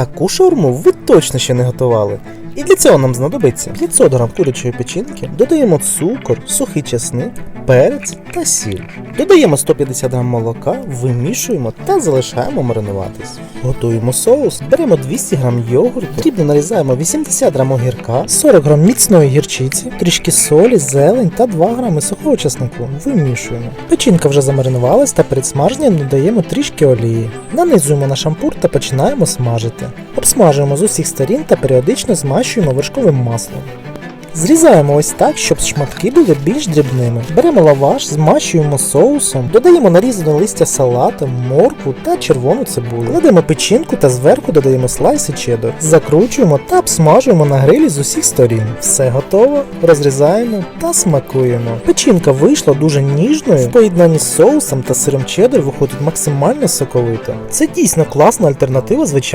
Таку шаурму ви точно ще не готували. І для цього нам знадобиться 500 грам курячої печінки, додаємо цукор, сухий чесник, перець та сіль. Додаємо 150 г молока, вимішуємо та залишаємо маринуватись. Готуємо соус, беремо 200 г йогурту, дрібно нарізаємо 80 г огірка, 40 г міцної гірчиці, трішки солі, зелень та 2 г сухого чеснику. Вимішуємо. Печінка вже замаринувалась та перед смаженням додаємо трішки олії. Нанизуємо на шампур та починаємо смажити. Обсмажуємо з усіх сторін та періодично змащуємо вершковим маслом. Зрізаємо ось так, щоб шматки були більш дрібними. Беремо лаваш, змащуємо соусом, додаємо нарізане листя салату, моркву та червону цибулю. Кладемо печінку та зверху додаємо слайси чеддер. Закручуємо та обсмажуємо на грилі з усіх сторін. Все готово, розрізаємо та смакуємо. Печінка вийшла дуже ніжною. В поєднанні з соусом та сиром чеддер виходить максимально соковито. Це дійсно класна альтернатива звичайному